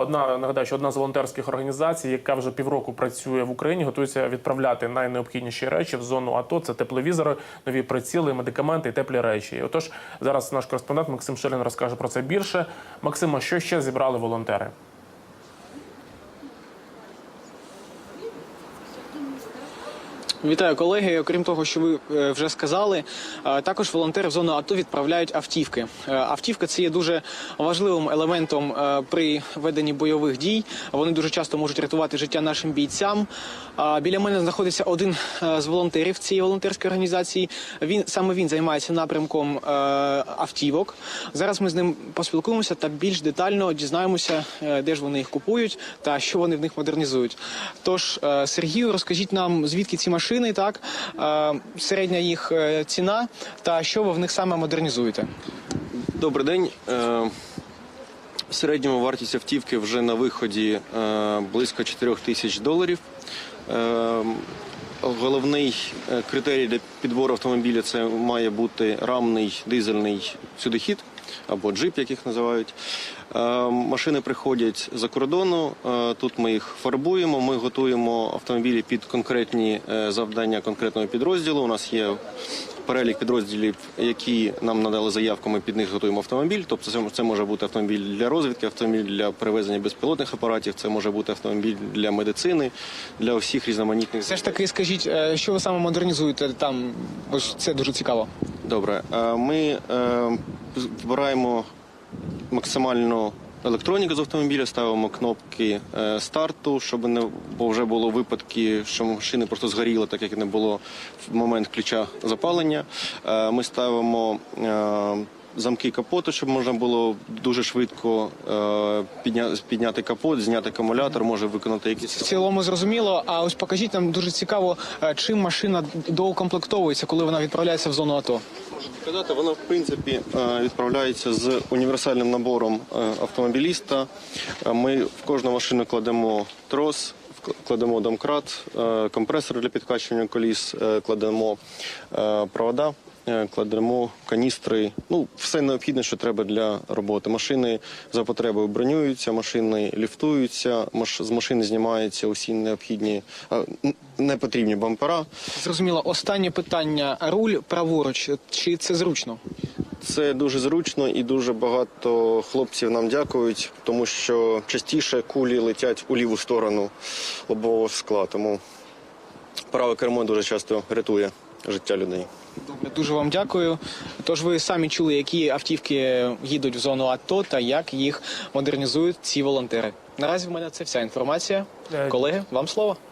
Одна нагадаю, що одна з волонтерських організацій, яка вже півроку працює в Україні, готується відправляти найнеобхідніші речі в зону АТО. Це тепловізори, нові приціли, медикаменти і теплі речі. І отож, зараз наш кореспондент Максим Шилін розкаже про це більше. Максима, що ще зібрали волонтери? Вітаю колеги. Окрім того, що ви е, вже сказали, е, також волонтери в зону АТО відправляють автівки. Е, Автівка це є дуже важливим елементом при веденні бойових дій. Вони дуже часто можуть рятувати життя нашим бійцям. Біля мене знаходиться один з волонтерів цієї волонтерської організації. Він саме він займається напрямком автівок. Зараз ми з ним поспілкуємося та більш детально дізнаємося, де ж вони їх купують та що вони в них модернізують. Тож, Сергію, розкажіть нам, звідки ці машини, так е, середня їх е, ціна та що ви в них саме модернізуєте. Добрий день. Е, В середньому вартість автівки вже на виході близько 4 тисяч доларів. Головний критерій для підбору автомобіля це має бути рамний дизельний сюдохід або джип, як їх називають. Е, Машини приходять за кордону. е, Тут ми їх фарбуємо. Ми готуємо автомобілі під конкретні е, завдання конкретного підрозділу. У нас є перелік підрозділів, які нам надали заявку, ми під них готуємо автомобіль. Тобто це, може бути автомобіль для розвідки, автомобіль для перевезення безпілотних апаратів, це може бути автомобіль для медицини, для усіх різноманітних Все ж таки, скажіть, що ви саме модернізуєте там? Бо це дуже цікаво. Добре, е, ми збираємо максимально електроніку з автомобіля, ставимо кнопки е, старту, щоб не бо вже було випадки, що машини просто згоріли, так як не було в момент ключа запалення. Е, Ми ставимо е, замки капоту, щоб можна було дуже швидко е, підняти капот, зняти акумулятор, може виконати якісь В цілому зрозуміло. А ось покажіть нам дуже цікаво, е, чим машина доукомплектовується, коли вона відправляється в зону АТО. Сказати, воно в принципі е, відправляється з універсальним набором автомобіліста. Ми в кожну машину кладемо трос, кладемо домкрат, компресор для підкачування коліс, кладемо провода. Е, Кладемо каністри, ну все необхідне, що треба для роботи. Машини за потребою бронюються, машини ліфтуються, маш- з машини знімаються усі необхідні е, непотрібні бампера. Зрозуміло, останнє питання: руль праворуч, чи це зручно? Це дуже зручно і дуже багато хлопців нам дякують, тому що частіше кулі летять у ліву сторону лобового скла. Тому праве кермо дуже часто рятує життя людей. Добре, дуже вам дякую. Тож ви самі чули, які автівки їдуть в зону АТО та як їх модернізують ці волонтери. Наразі в мене це вся інформація. Е, Колеги, вам слово.